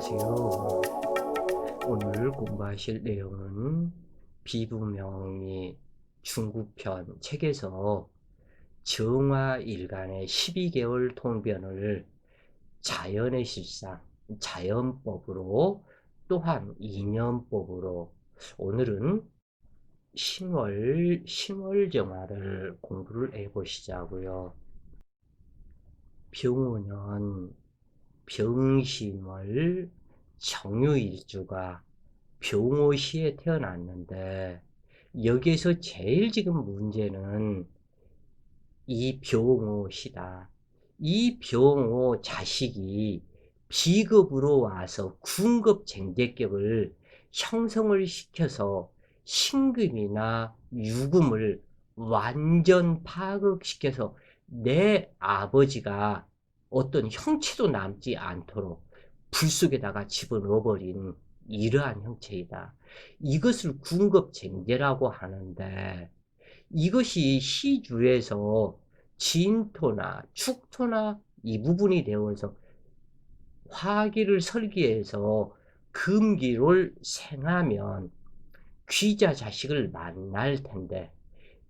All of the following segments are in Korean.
안녕하세요. 오늘 공부하실 내용은 비부명리 중국편 책에서 정화 일간의 12개월 통변을 자연의 실상, 자연법으로 또한 이념법으로 오늘은 신월, 신월정화를 공부를 해보시자고요. 병우는 병신월 정유일주가 병오시에 태어났는데 여기에서 제일 지금 문제는 이 병오시다. 이 병오 자식이 비급으로 와서 군급 쟁제격을 형성을 시켜서 신금이나 유금을 완전 파극시켜서 내 아버지가 어떤 형체도 남지 않도록 불 속에다가 집어넣어버린 이러한 형체이다. 이것을 군급쟁제라고 하는데 이것이 시주에서 진토나 축토나 이 부분이 되어서 화기를 설계해서 금기를 생하면 귀자 자식을 만날 텐데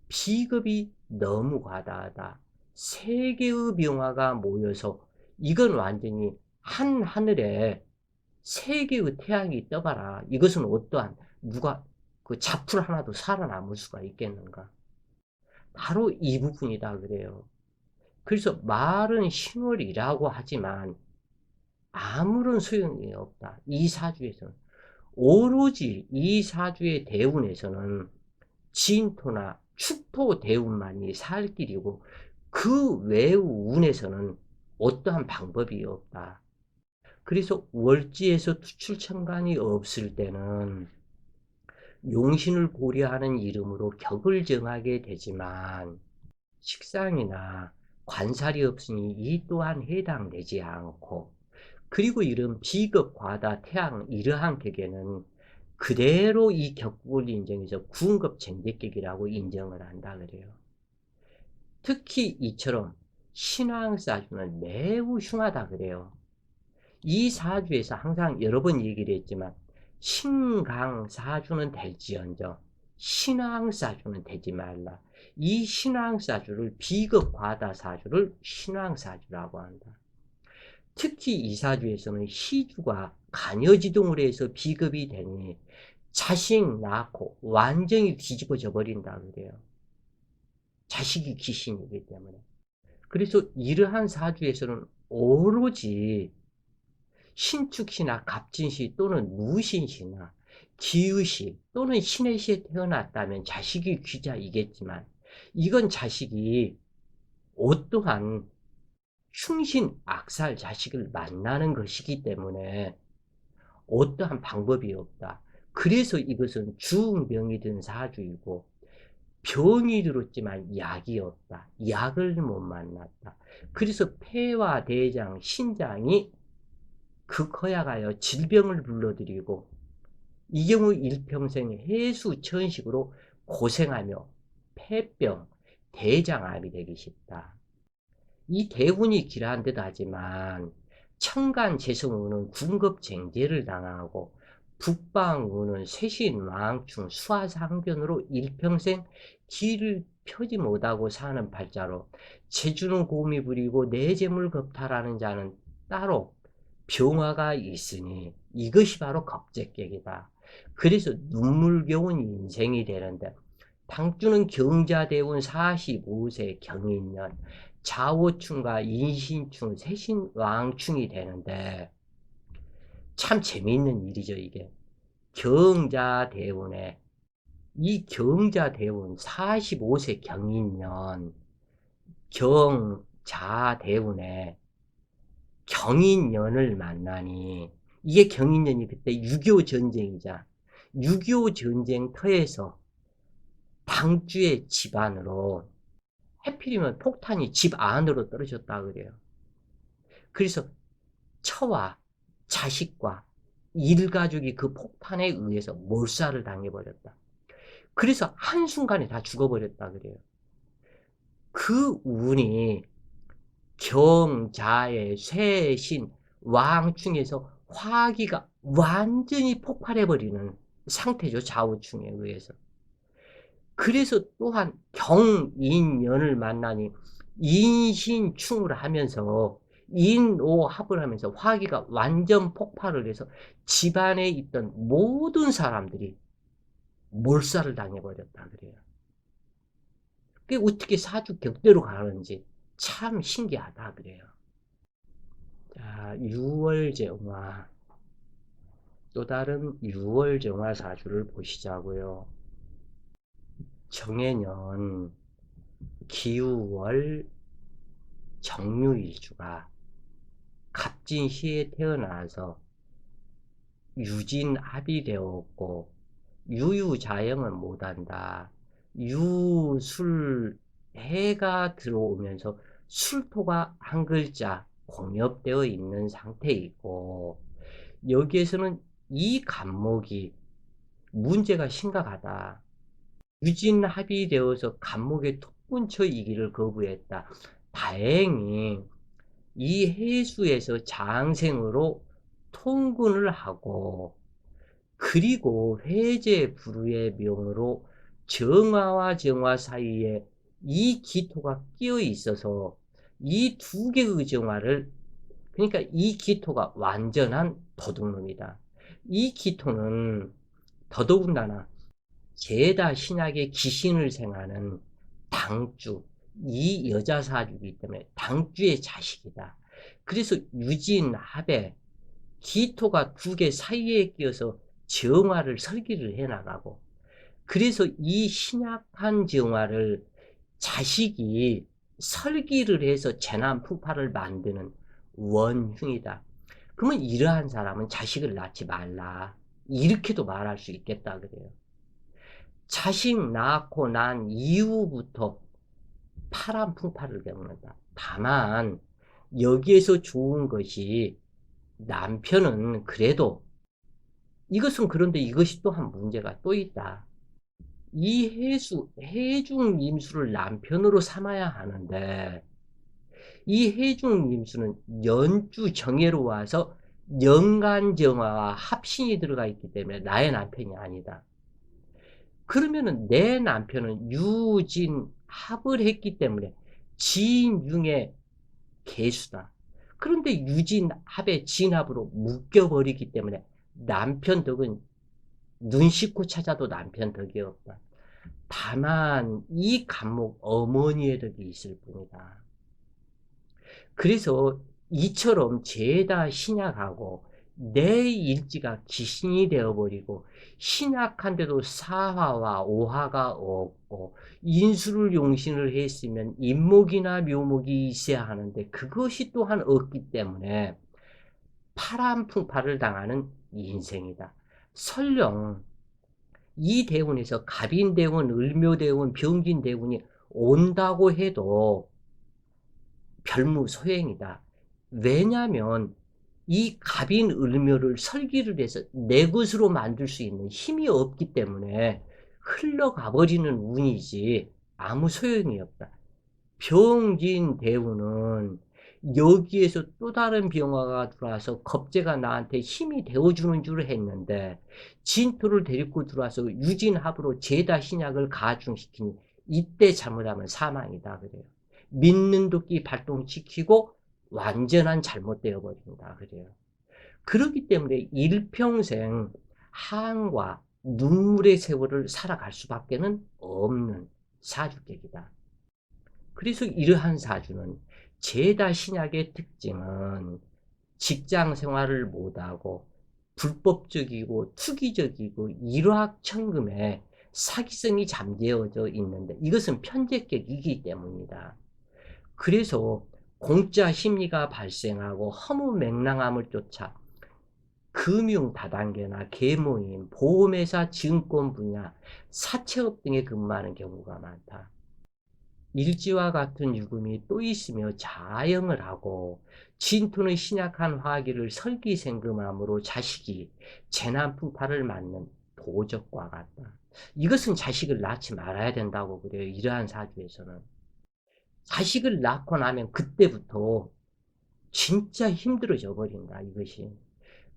비급이 너무 과다하다. 세 개의 병화가 모여서 이건 완전히 한 하늘에 세 개의 태양이 떠봐라. 이것은 어떠한 누가 그 잡풀 하나도 살아남을 수가 있겠는가? 바로 이 부분이다 그래요. 그래서 말은 신월이라고 하지만 아무런 소용이 없다. 이 사주에서는 오로지 이 사주의 대운에서는 진토나 축토 대운만이 살 길이고 그 외의 운에서는 어떠한 방법이 없다. 그래서 월지에서 투출천간이 없을 때는 용신을 고려하는 이름으로 격을 정하게 되지만 식상이나 관살이 없으니 이 또한 해당되지 않고 그리고 이런 비급 과다 태양 이러한 격에는 그대로 이 격국을 인정해서 군급 쟁제격이라고 인정을 한다 그래요. 특히 이처럼 신앙사주는 매우 흉하다 그래요. 이 사주에서 항상 여러 번 얘기를 했지만 신강사주는 될지언정 신앙사주는 되지 말라. 이 신앙사주를 비극과다사주를 신앙사주라고 한다. 특히 이 사주에서는 시주가 간여지동을 해서 비급이 되니 자식 낳고 완전히 뒤집어져 버린다 그래요. 자식이 귀신이기 때문에. 그래서 이러한 사주에서는 오로지 신축시나 갑진시 또는 무신시나 기의시 또는 신의 시에 태어났다면 자식이 귀자이겠지만 이건 자식이 어떠한 충신 악살 자식을 만나는 것이기 때문에 어떠한 방법이 없다. 그래서 이것은 주병이 든 사주이고 병이 들었지만 약이 없다. 약을 못 만났다. 그래서 폐와 대장, 신장이 극허약하여 질병을 불러들이고 이 경우 일평생 해수 천식으로 고생하며 폐병, 대장암이 되기 쉽다. 이 대운이 길한 듯 하지만 청간 재성운은 군급쟁제를 당하고 북방운은 쇠신왕충 수화상변으로 일평생 길을 펴지 못하고 사는 팔자로 재주는 곰이 부리고 내재물 겁탈하는 자는 따로 병화가 있으니 이것이 바로 겁제격이다. 그래서 눈물겨운 인생이 되는데 당주는 경자대운 45세 경인년 자오충과 인신충, 세신왕충이 되는데 참 재미있는 일이죠, 이게. 경자대운에 이 경자대운 45세 경인년 경자대운에 경인년을 만나니 이게 경인년이 그때 6.25 전쟁이자 6.25 전쟁 터에서 당주의 집안으로 해필이면 폭탄이 집 안으로 떨어졌다 그래요. 그래서 처와 자식과 일가족이 그 폭탄에 의해서 몰살을 당해버렸다. 그래서 한순간에 다 죽어버렸다 그래요. 그 운이 경자의 쇠신 왕충에서 화기가 완전히 폭발해버리는 상태죠. 좌우충에 의해서. 그래서 또한 경인연을 만나니 인신충을 하면서 인오 합을 하면서 화기가 완전 폭발을 해서 집안에 있던 모든 사람들이 몰살을 당해버렸다 그래요. 그게 어떻게 사주 격대로 가는지 참 신기하다 그래요. 자, 6월 정화. 또 다른 6월 정화 사주를 보시자고요. 정해년 기우월 정유일주가 갑진시에 태어나서 유진합이 되었고 유유자영은 못한다. 유술 해가 들어오면서 술토가 한 글자 공엽되어 있는 상태이고 여기에서는 이 간목이 문제가 심각하다. 유진합이 되어서 간목의 톡분처이기를 거부했다. 다행히 이 해수에서 장생으로 통군을 하고 그리고 회제 불우의 명으로 정화와 정화 사이에 이 기토가 끼어 있어서 이 두 개의 정화를 그러니까 이 기토가 완전한 도둑놈이다. 이 기토는 더더군다나 제다 신약의 귀신을 생하는 당주 이 여자 사주이기 때문에 당주의 자식이다. 그래서 유진 합에 기토가 두 개 사이에 끼어서 정화를 설계를 해나가고 그래서 이 신약한 정화를 자식이 설기를 해서 재난 풍파를 만드는 원흉이다. 그러면 이러한 사람은 자식을 낳지 말라. 이렇게도 말할 수 있겠다 그래요. 자식 낳고 난 이후부터 파란 풍파를 겪는다. 다만 여기에서 좋은 것이 남편은 그래도 이것은 그런데 이것이 또한 문제가 또 있다. 이 해수, 해중 임수를 남편으로 삼아야 하는데 이 해중 임수는 연주 정예로 와서 연간 정화와 합신이 들어가 있기 때문에 나의 남편이 아니다. 그러면은 내 남편은 유진 합을 했기 때문에 진융의 개수다. 그런데 유진합의 진합으로 묶여버리기 때문에 남편 덕은 눈 씻고 찾아도 남편 덕이 없다. 다만 이 감목 어머니의 덕이 있을 뿐이다. 그래서 이처럼 죄다 신약하고 내 일지가 귀신이 되어버리고 신약한데도 사화와 오화가 없고 인수를 용신을 했으면 인목이나 묘목이 있어야 하는데 그것이 또한 없기 때문에 파란 풍파를 당하는 인생이다. 설령 이 대운에서 갑인대운, 을묘대운, 병진대운이 온다고 해도 별무 소행이다. 왜냐하면 이 갑인 을묘를 설기를 해서 내 것으로 만들 수 있는 힘이 없기 때문에 흘러가 버리는 운이지 아무 소용이 없다. 병진 대우는 여기에서 또 다른 병화가 들어와서 겁재가 나한테 힘이 되어주는 줄 했는데 진토를 데리고 들어와서 유진합으로 제다 신약을 가중시키니 이때 잘못하면 사망이다 그래요. 믿는 도끼 발동시키고 완전한 잘못되어 버린다 그래요. 그렇기 때문에 일평생 한과 눈물의 세월을 살아갈 수밖에는 없는 사주격이다. 그래서 이러한 사주는 제다 신약의 특징은 직장 생활을 못하고 불법적이고 투기적이고 일확천금에 사기성이 잠재워져 있는데 이것은 편제격이기 때문이다. 그래서 공짜 심리가 발생하고 허무 맹랑함을 쫓아 금융 다단계나 개모임, 보험회사, 증권 분야, 사채업 등에 근무하는 경우가 많다. 일지와 같은 유금이 또 있으며 자영을 하고 진토는 신약한 화기를 설기생금함으로 자식이 재난풍파를 맞는 도적과 같다. 이것은 자식을 낳지 말아야 된다고 그래요. 이러한 사주에서는. 자식을 낳고 나면 그때부터 진짜 힘들어져 버린다, 이것이.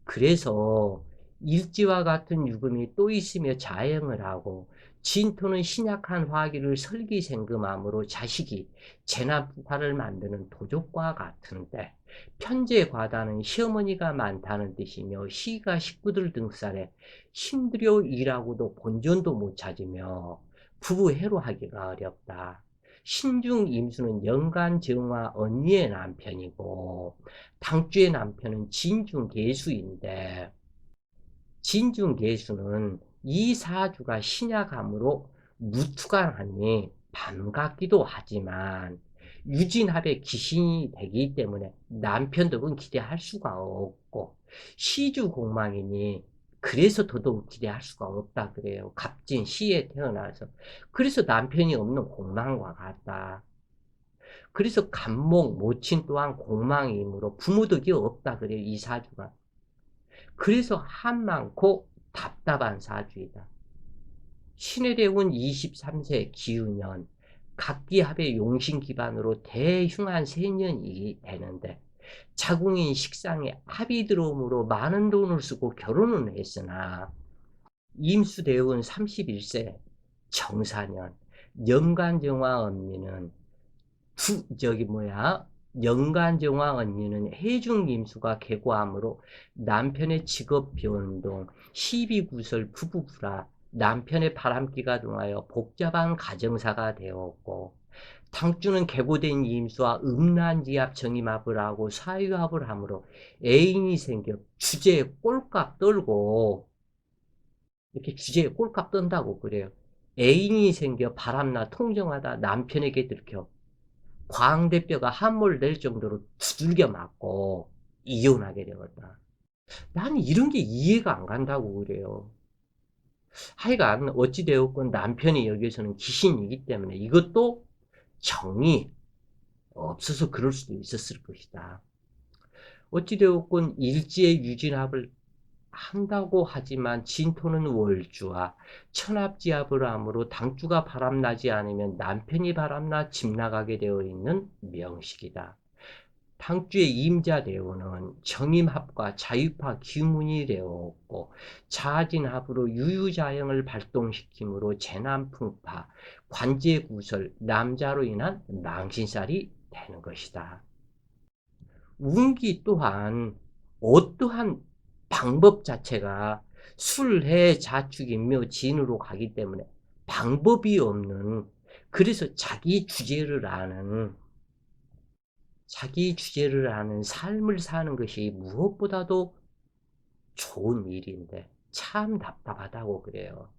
그래서 일지와 같은 유금이 또 있으며 자행을 하고 진토는 신약한 화기를 설기생금함으로 자식이 재난부파를 만드는 도적과 같은데 편제 과다는 시어머니가 많다는 뜻이며 시가 식구들 등살에 힘들여 일하고도 본전도 못 찾으며 부부 해로 하기가 어렵다. 신중 임수는 연간 정화 언니의 남편이고 당주의 남편은 진중 계수인데 진중 계수는 이 사주가 신약함으로 무투강하니 반갑기도 하지만 유진합의 기신이 되기 때문에 남편 덕은 기대할 수가 없고 시주 공망이니 그래서 더더욱 기대할 수가 없다 그래요. 갑진 시에 태어나서 그래서 남편이 없는 공망과 같다. 그래서 간목 모친 또한 공망이므로 부모덕이 없다 그래요. 이 사주가. 그래서 한 많고 답답한 사주이다. 신의 대운 23세 기운년 각기합의 용신 기반으로 대흉한 세년이 되는데 자궁인 식상에 합이 들어옴으로 많은 돈을 쓰고 결혼은 했으나 임수대운 31세 정사년 연간정화 언니는 두 저기 뭐야? 연간정화 언니는 해중임수가 개고함으로 남편의 직업 변동, 시비구설 부부부라 남편의 바람기가 등하여 복잡한 가정사가 되었고 당주는 개고된 임수와 음란지압 정임합을 하고 사유합을 하므로 애인이 생겨 주제에 꼴값 떨고 이렇게 주제에 꼴값 떤다고 그래요. 애인이 생겨 바람나 통정하다 남편에게 들켜 광대뼈가 함몰 될 정도로 두들겨 맞고 이혼하게 되었다. 나는 이런 게 이해가 안 간다고 그래요. 하여간 어찌되었건 남편이 여기서는 귀신이기 때문에 이것도 정이 없어서 그럴 수도 있었을 것이다. 어찌되었건 일지의 유진합을 한다고 하지만 진토는 월주와 천합지합을 하므로 당주가 바람나지 않으면 남편이 바람나 집 나가게 되어 있는 명식이다. 당주의 임자대오는 정임합과 자유파 기문이 되었고 자진합으로 유유자형을 발동시키므로 재난풍파, 관제구설, 남자로 인한 망신살이 되는 것이다. 운기 또한 어떠한 방법 자체가 술해 자축인묘 진으로 가기 때문에 방법이 없는 그래서 자기 주제를 아는 자기 주제를 아는 삶을 사는 것이 무엇보다도 좋은 일인데 참 답답하다고 그래요.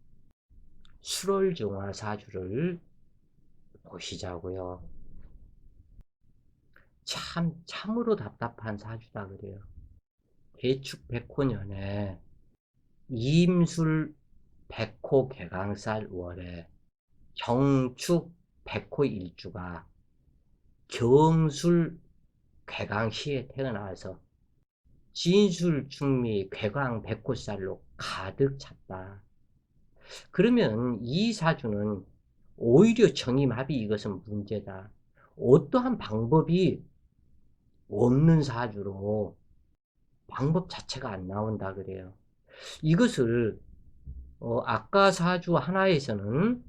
수월정화 사주를 보시자고요. 참 참으로 답답한 사주다 그래요. 개축 백호년에 임술 백호 개강살 월에 경축 백호 일주가 경술 괴강시에 태어나서 진술 중미 괴강 백호살로 가득 찼다. 그러면 이 사주는 오히려 정임합이 이것은 문제다. 어떠한 방법이 없는 사주로 방법 자체가 안 나온다 그래요. 이것을 어, 아까 사주 하나에서는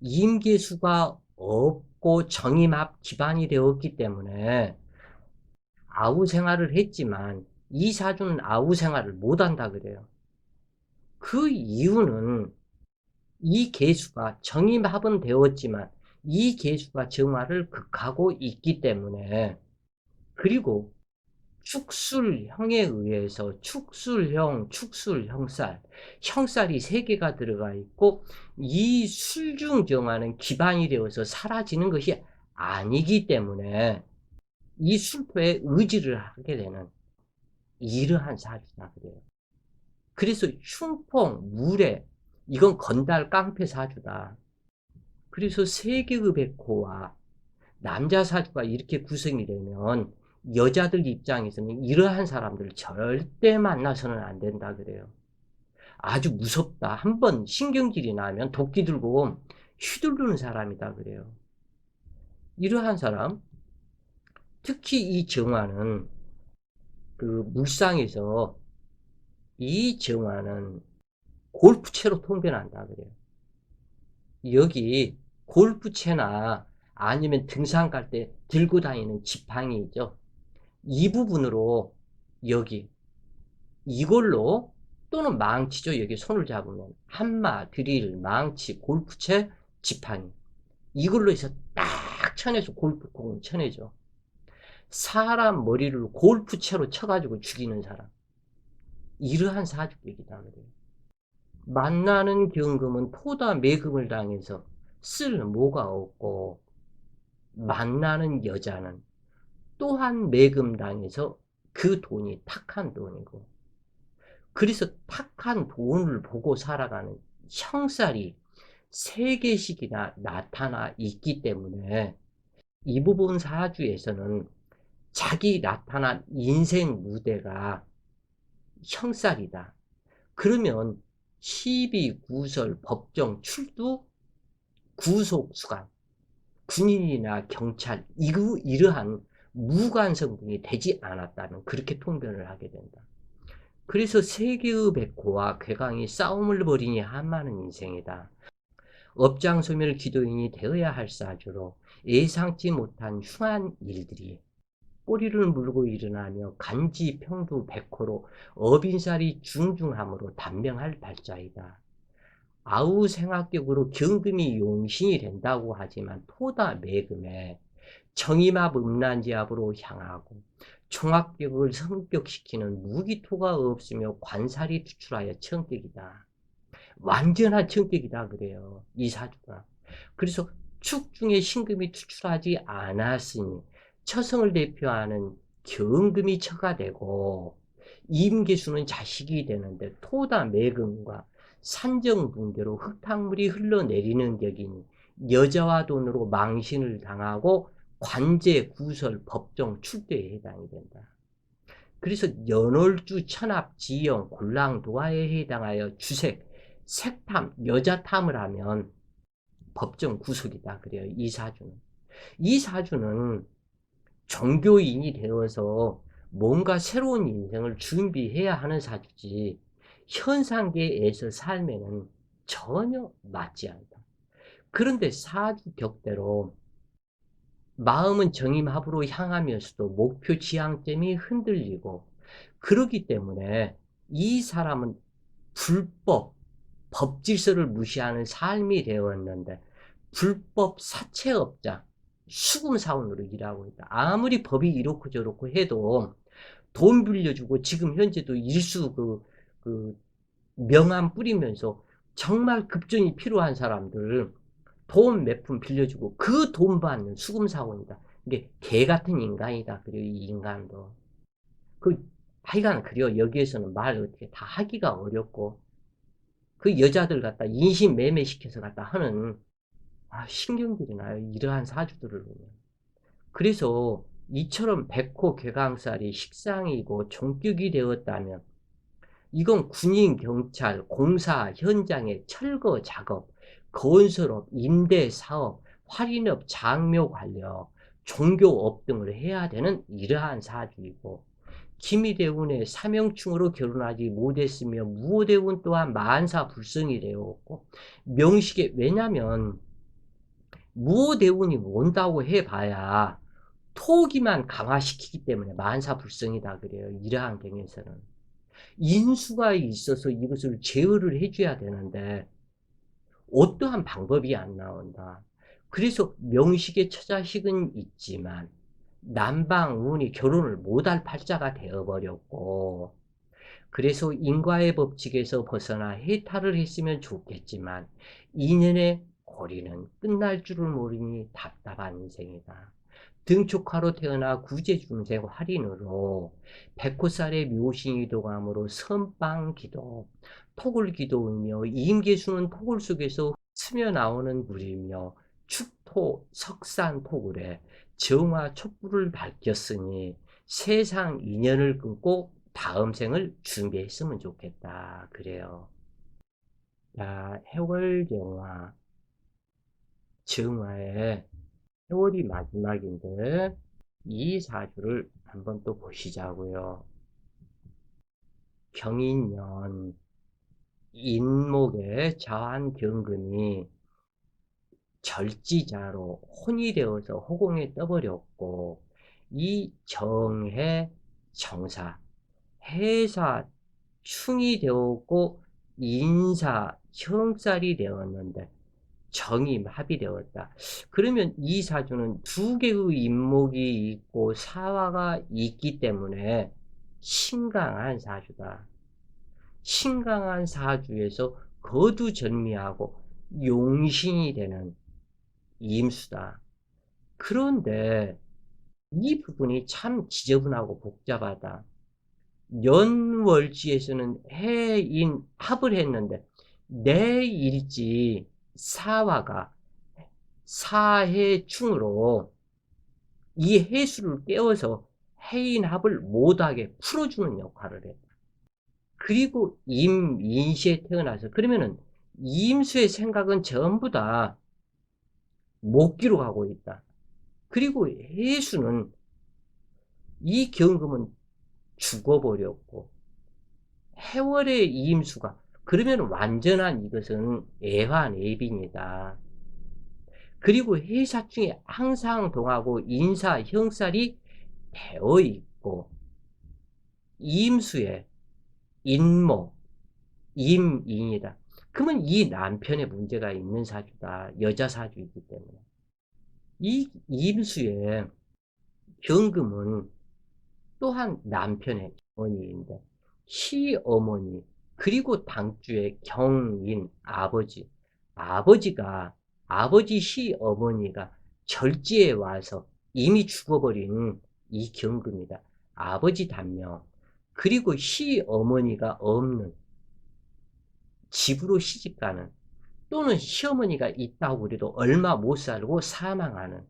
임계수가 없 고 정임합 기반이 되었기 때문에 아우 생활을 했지만 이 사주는 아우 생활을 못한다 그래요. 그 이유는 이 개수가 정임합은 되었지만 이 개수가 정화를 극하고 있기 때문에 그리고 축술형에 의해서 축술형, 축술형살, 형살이 세 개가 들어가 있고 이 술중 정화는 기반이 되어서 사라지는 것이 아니기 때문에 이 술토에 의지를 하게 되는 이러한 사주다 그래요. 그래서 흉풍, 물에 이건 건달 깡패 사주다. 그래서 세계의 백호와 남자 사주가 이렇게 구성이 되면 여자들 입장에서는 이러한 사람들을 절대 만나서는 안 된다 그래요. 아주 무섭다. 한번 신경질이 나면 도끼 들고 휘두르는 사람이다 그래요. 이러한 사람, 특히 이 정화는 그 물상에서 이 정화는 골프채로 통변한다 그래요. 여기 골프채나 아니면 등산 갈 때 들고 다니는 지팡이 있죠. 이 부분으로 여기 이걸로 또는 망치죠. 여기 손을 잡으면 한마, 드릴, 망치, 골프채, 지팡이 이걸로 해서 딱 쳐내서 골프공을 쳐내죠. 사람 머리를 골프채로 쳐가지고 죽이는 사람 이러한 사주격이다 그래요. 만나는 경금은 토다 매금을 당해서 쓸 모가 없고 만나는 여자는 또한 매금 당해서 그 돈이 탁한 돈이고 그래서 탁한 돈을 보고 살아가는 형살이 세 개씩이나 나타나 있기 때문에 이 부분 사주에서는 자기 나타난 인생 무대가 형살이다. 그러면 시비, 구설, 법정, 출두, 구속, 수감, 군인이나 경찰, 이러한 무관 성분이 되지 않았다면 그렇게 통변을 하게 된다. 그래서 세계의 백호와 괴강이 싸움을 벌이니 한마는 인생이다. 업장 소멸 기도인이 되어야 할 사주로 예상치 못한 흉한 일들이 꼬리를 물고 일어나며 간지 평두 백호로 어빈살이 중중함으로 단명할 발자이다. 아우 생학격으로 경금이 용신이 된다고 하지만 토다 매금에 정임합 음란지압으로 향하고 총합격을 성격시키는 무기토가 없으며 관살이 투출하여 청격이다. 완전한 청격이다 그래요. 이 사주가. 그래서 축 중에 신금이 투출하지 않았으니 처성을 대표하는 경금이 처가 되고 임계수는 자식이 되는데 토다 매금과 산정분계로 흙탕물이 흘러내리는 격이니 여자와 돈으로 망신을 당하고 관제, 구설, 법정, 출두에 해당이 된다. 그래서 연월주, 천합, 지형, 곤랑, 노화에 해당하여 주색, 색탐, 여자탐을 하면 법정 구속이다. 그래요. 이 사주는. 이 사주는 종교인이 되어서 뭔가 새로운 인생을 준비해야 하는 사주지 현상계에서 삶에는 전혀 맞지 않다. 그런데 사주 격대로 마음은 정임합으로 향하면서도 목표 지향점이 흔들리고 그러기 때문에 이 사람은 불법, 법 질서를 무시하는 삶이 되었는데 불법 사채업자, 수금사원으로 일하고 있다. 아무리 법이 이렇고 저렇고 해도 돈 빌려주고 지금 현재도 일수 그, 그 명함 뿌리면서 정말 급전이 필요한 사람들 돈 몇 푼 빌려주고 그 돈 받는 수금사원이다. 이게 개 같은 인간이다. 그리고 이 인간도. 그, 하여간 그래요. 여기에서는 말 어떻게 다 하기가 어렵고 그 여자들 갖다 인신 매매 시켜서 갖다 하는 아, 신경들이 나요. 이러한 사주들을 보면. 그래서 이처럼 백호 괴강살이 식상이고 종격이 되었다면 이건 군인, 경찰, 공사 현장의 철거 작업, 건설업, 임대 사업, 활인업, 장묘 관련, 종교업 등을 해야 되는 이러한 사주이고 김희대운의 사명충으로 결혼하지 못했으며 무호대운 또한 만사 불성이 되었고 명식에 왜냐면 무호대운이 온다고 해봐야 토기만 강화시키기 때문에 만사 불성이다 그래요. 이러한 경에서는. 인수가 있어서 이것을 제어를 해줘야 되는데 어떠한 방법이 안 나온다. 그래서 명식의 처자식은 있지만 남방운이 결혼을 못할 팔자가 되어버렸고 그래서 인과의 법칙에서 벗어나 해탈을 했으면 좋겠지만 인연의 고리는 끝날 줄을 모르니 답답한 인생이다. 등촉하로 태어나 구제중생 활인으로 백호살의 묘신이도감으로 선방기도, 토굴기도이며 임계수는 토굴 속에서 스며 나오는 물이며 축토, 석산 토굴에 정화 촛불을 밝혔으니 세상 인연을 끊고 다음 생을 준비했으면 좋겠다. 그래요. 자, 해월정화 정화에 세월이 마지막인데 이 사주를 한번 또 보시자고요. 경인년 인목의 자한경금이 절지자로 혼이 되어서 호공에 떠버렸고 이 정해 정사 해사 충이 되었고 인사 형살이 되었는데 정이 합이 되었다. 그러면 이 사주는 두 개의 인목이 있고 사화가 있기 때문에 신강한 사주다. 신강한 사주에서 거두전미하고 용신이 되는 임수다. 그런데 이 부분이 참 지저분하고 복잡하다. 연월지에서는 해인 합을 했는데 내 일지 사화가 사해충으로 이 해수를 깨워서 해인합을 못하게 풀어주는 역할을 해. 그리고 임 인시에 태어나서 그러면은 임수의 생각은 전부 다 목기로 가고 있다. 그리고 해수는 이 경금은 죽어버렸고 해월의 임수가 그러면 완전한 이것은 애환애빈이다. 그리고 회사 중에 항상 동하고 인사, 형살이 되어 있고 임수의 인모, 임인이다. 그러면 이 남편의 문제가 있는 사주다. 여자 사주이기 때문에. 이 임수의 경금은 또한 남편의 어머니인데 시어머니 그리고 당주의 경인 아버지 아버지가 아버지 시어머니가 절지에 와서 이미 죽어버린 이 경금이다. 아버지 단명 그리고 시어머니가 없는 집으로 시집가는 또는 시어머니가 있다고 그래도 얼마 못 살고 사망하는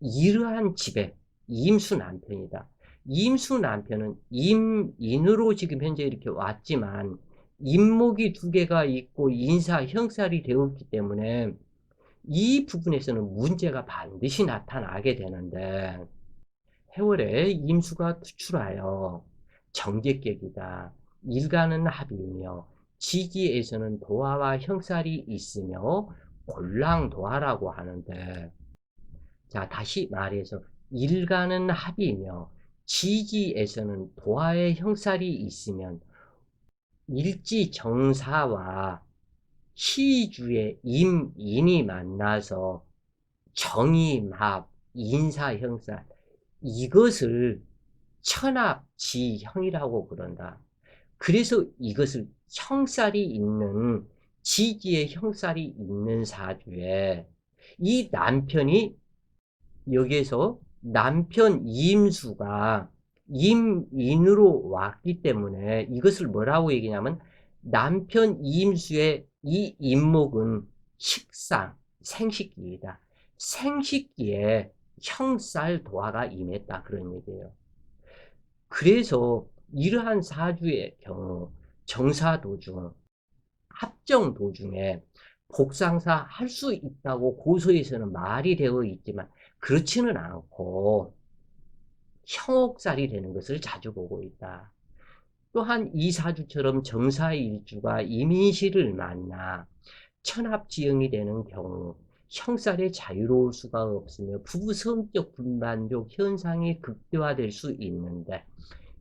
이러한 집에 임수 남편이다. 임수 남편은 임인으로 지금 현재 이렇게 왔지만 임목이 두 개가 있고 인사 형살이 되었기 때문에 이 부분에서는 문제가 반드시 나타나게 되는데 해월에 임수가 투출하여 정제격이다. 일가는 합이며 지지에서는 도화와 형살이 있으며 골랑도화라고 하는데 자 다시 말해서 일가는 합이며 지지에서는 도화의 형살이 있으면 일지정사와 시주의 임인이 만나서 정임합, 인사형살 이것을 천합지형이라고 그런다. 그래서 이것을 형살이 있는 지지의 형살이 있는 사주에 이 남편이 여기에서 남편 임수가 임인으로 왔기 때문에 이것을 뭐라고 얘기냐면 남편 임수의 이 임목은 식상, 생식기이다. 생식기에 형살 도화가 임했다. 그런 얘기예요. 그래서 이러한 사주의 경우 정사 도중, 합정 도중에 복상사 할 수 있다고 고소에서는 말이 되어 있지만 그렇지는 않고 형옥살이 되는 것을 자주 보고 있다. 또한 이 사주처럼 정사일주가 이민시를 만나 천합지형이 되는 경우 형살에 자유로울 수가 없으며 부부 성적 분반적 현상이 극대화될 수 있는데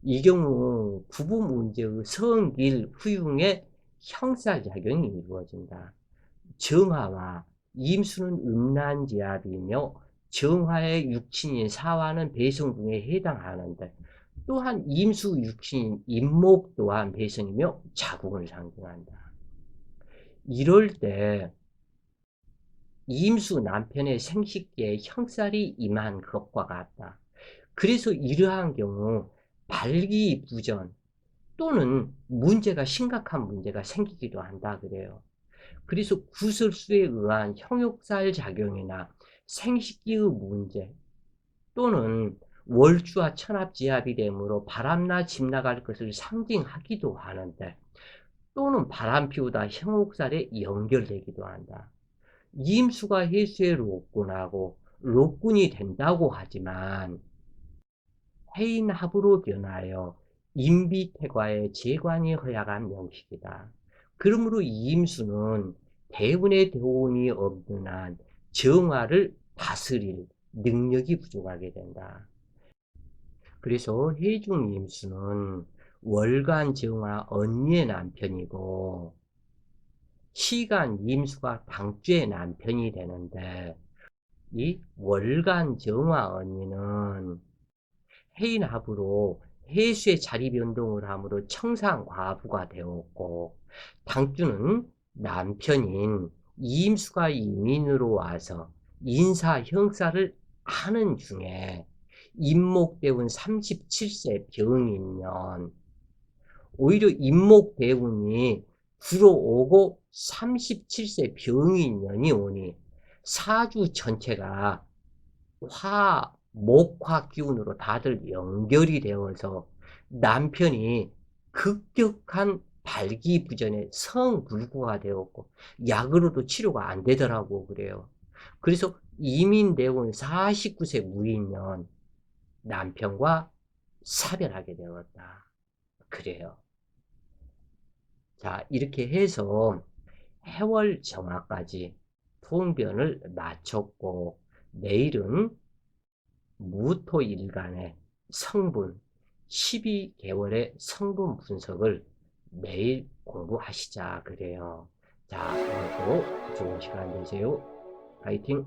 이 경우 부부 문제의 성일 후융에 형살 작용이 이루어진다. 정화와 임수는 음란지압이며 정화의 육친인 사화는 배성궁에 해당하는데 또한 임수 육신인 임목 또한 배성이며 자궁을 상징한다. 이럴 때 임수 남편의 생식기에 형살이 임한 것과 같다. 그래서 이러한 경우 발기부전 또는 문제가 심각한 문제가 생기기도 한다 그래요. 그래서 구설수에 의한 형욕살 작용이나 생식기의 문제 또는 월주와 천합지합이 되므로 바람나 집 나갈 것을 상징하기도 하는데 또는 바람 피우다 형옥살에 연결되기도 한다. 임수가 해수의 록군하고 록군이 된다고 하지만 해인합으로 변하여 인비태과의 재관이 허약한 명식이다. 그러므로 이임수는 대운의 대운이 없는 한 정화를 다스릴 능력이 부족하게 된다. 그래서 해중 임수는 월간 정화 언니의 남편이고 시간 임수가 당주의 남편이 되는데 이 월간 정화 언니는 해인합으로 해수의 자리 변동을 함으로 청상 과부가 되었고 당주는 남편인 이임수가 이민으로 와서 인사 형사를 하는 중에 임목대운 37세 병이면 오히려 임목대운이 들어오고 37세 병인년이 오니 사주 전체가 화, 목화 기운으로 다들 연결이 되어서 남편이 급격한 발기부전에 성불구가 되었고 약으로도 치료가 안 되더라고 그래요. 그래서 이민대원 49세 무인년 남편과 사별하게 되었다. 그래요. 자, 이렇게 해서 해월 정화까지 통변을 마쳤고 내일은 무토일간의 성분 12개월의 성분 분석을 매일 공부하시자 그래요. 자, 오늘도 좋은 시간 되세요. 파이팅!